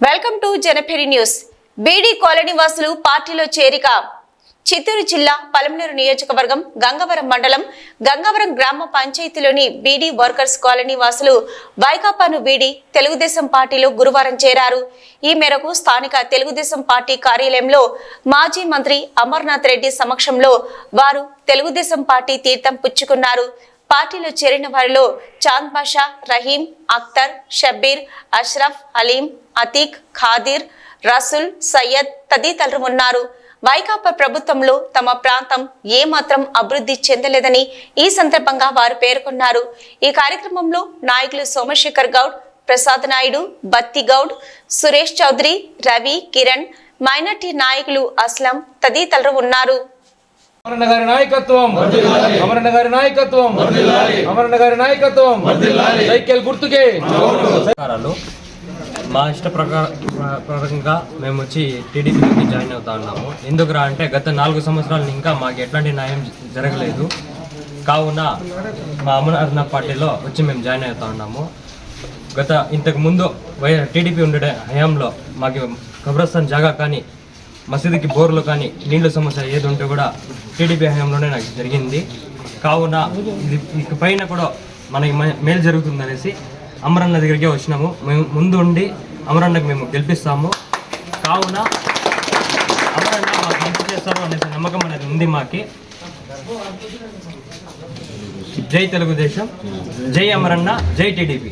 Welcome to జనపెరి news. Beedi colony వాసులు పార్టీలో చేరిక. చిత్తూరు జిల్లా పలమనేరు నియోజకవర్గం గంగవరం మండలం గంగవరం గ్రామ పంచాయతీలోని బీడీ వర్కర్స్ కాలనీ వాసులు వైకాపాను వీడి తెలుగుదేశం పార్టీలో గురువారం చేరారు. ఈ మేరకు స్థానిక తెలుగుదేశం పార్టీ కార్యాలయంలో మాజీ మంత్రి అమర్నాథ్ రెడ్డి సమక్షంలో వారు తెలుగుదేశం పార్టీ తీర్థం పుచ్చుకున్నారు. పార్టీలో చేరిన వారిలో చాంద్ బాషా రహీం అఖ్తర్ షబ్బీర్ అష్రఫ్ అలీం అతీక్ ఖాదిర్ రసుల్ సయ్యద్ తదితరులు ఉన్నారు. వైకాపా ప్రభుత్వంలో తమ ప్రాంతం ఏమాత్రం అభివృద్ధి చెందలేదని ఈ సందర్భంగా వారు పేర్కొన్నారు. ఈ కార్యక్రమంలో నాయకులు సోమశేఖర్ గౌడ్ ప్రసాద్ నాయుడు బత్తి గౌడ్ సురేష్ చౌదరి రవి కిరణ్ మైనార్టీ నాయకులు అస్లం తదితరులు ఉన్నారు. అమరన్న గారి నాయకత్వం. అమరన్న గారి నాయకత్వం. అమరన్న గారి నాయకత్వం. సైకిల్ గుర్తుకే. మా ఇష్ట ప్రకా- ప్ర- ప్రకారంగా మేము వచ్చి టీడీపీలోకి జాయిన్ అవుతా ఉన్నాము. ఎందుకురా అంటే గత నాలుగు సంవత్సరాలు ఇంకా మాకు ఎట్లాంటి న్యాయం జరగలేదు. కావున మా అమరనాథ్ పార్టీలో వచ్చి మేము జాయిన్ అవుతా ఉన్నాము. గత ఇంతకు ముందు వై టీడీపీ ఉండే హయాంలో మాకు కబ్రస్థాన్ జాగా కానీ మసీదుకి బోర్లు కానీ నీళ్ళ సమస్య ఏది ఉంటే కూడా టీడీపీ హయాంలోనే నాకు జరిగింది. కావున ఇది ఇక పైన కూడా మనకి మేలు జరుగుతుందనేసి అమరన్న దగ్గరికి వచ్చినాము. మేము ముందు ఉండి అమరన్నకు మేము గెలిపిస్తాము. కావున అమరన్న మాకు మంచి చేస్తారు అనేసి నమ్మకం అనేది ఉంది మాకి. జై తెలుగుదేశం. జై అమరన్న. జై టీడీపీ.